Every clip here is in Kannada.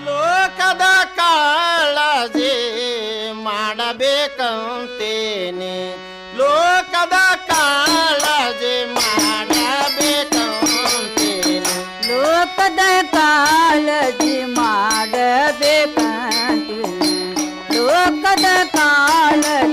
ಲೋಕದ ಕಾಳಜಿ ಮಾಡಬೇಕಂತೇನೆ. ಲೋಕದ ಕಾಳಜಿ ಮಾಡಬೇಕಂತೇನೆ. ಲೋಕದ ಕಾಳಜಿ ಮಾಡಬೇಕಂತೇನೆ. ಲೋಕದ ಕಾಳಜಿ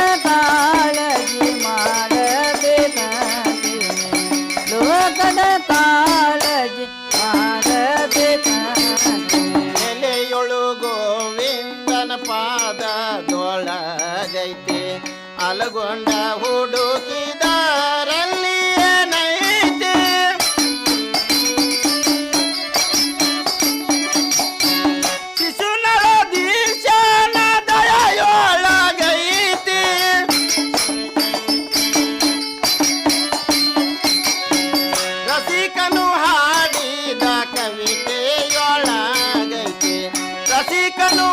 বাবা हसी कनो